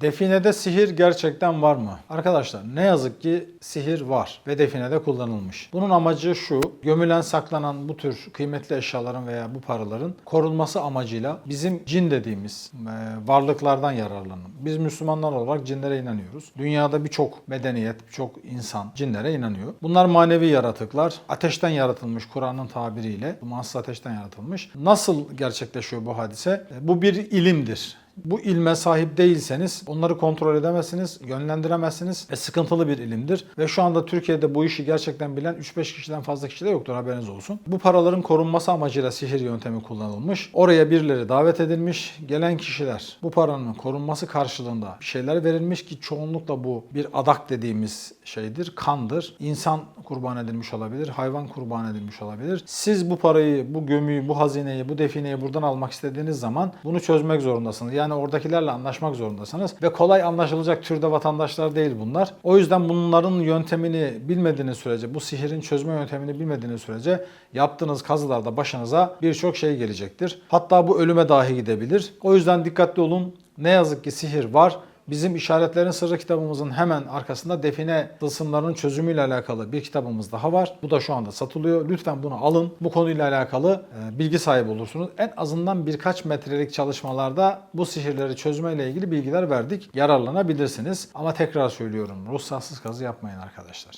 Definede sihir gerçekten var mı? Arkadaşlar ne yazık ki sihir var ve definede kullanılmış. Bunun amacı şu, gömülen saklanan bu tür kıymetli eşyaların veya bu paraların korunması amacıyla bizim cin dediğimiz e, varlıklardan yararlanın. Biz Müslümanlar olarak cinlere inanıyoruz. Dünyada birçok medeniyet, birçok insan cinlere inanıyor. Bunlar manevi yaratıklar. Ateşten yaratılmış Kur'an'ın tabiriyle. Dumansız ateşten yaratılmış. Nasıl gerçekleşiyor bu hadise? E, Bu bir ilimdir. Bu ilme sahip değilseniz onları kontrol edemezsiniz, yönlendiremezsiniz. E, sıkıntılı bir ilimdir. Ve şu anda Türkiye'de bu işi gerçekten bilen 3-5 kişiden fazla kişi de yoktur haberiniz olsun. Bu paraların korunması amacıyla sihir yöntemi kullanılmış. Oraya birileri davet edilmiş. Gelen kişiler bu paranın korunması karşılığında şeyler verilmiş ki çoğunlukla bu bir adak dediğimiz şeydir, kandır. İnsan kurban edilmiş olabilir, hayvan kurban edilmiş olabilir. Siz bu parayı, bu gömüyü, bu hazineyi, bu defineyi buradan almak istediğiniz zaman bunu çözmek zorundasınız. Yani oradakilerle anlaşmak zorundasınız ve kolay anlaşılacak türde vatandaşlar değil bunlar. O yüzden bunların yöntemini bilmediğiniz sürece, bu sihirin çözme yöntemini bilmediğiniz sürece yaptığınız kazılarda başınıza birçok şey gelecektir. Hatta bu ölüme dahi gidebilir. O yüzden dikkatli olun. Ne yazık ki sihir var. Bizim İşaretlerin Sırrı kitabımızın hemen arkasında define tılsımlarının çözümüyle alakalı bir kitabımız daha var. Bu da şu anda satılıyor. Lütfen bunu alın. Bu konuyla alakalı e, bilgi sahibi olursunuz. En azından birkaç metrelik çalışmalarda bu sihirleri çözmeyle ilgili bilgiler verdik. Yararlanabilirsiniz. Ama tekrar söylüyorum ruhsatsız kazı yapmayın arkadaşlar.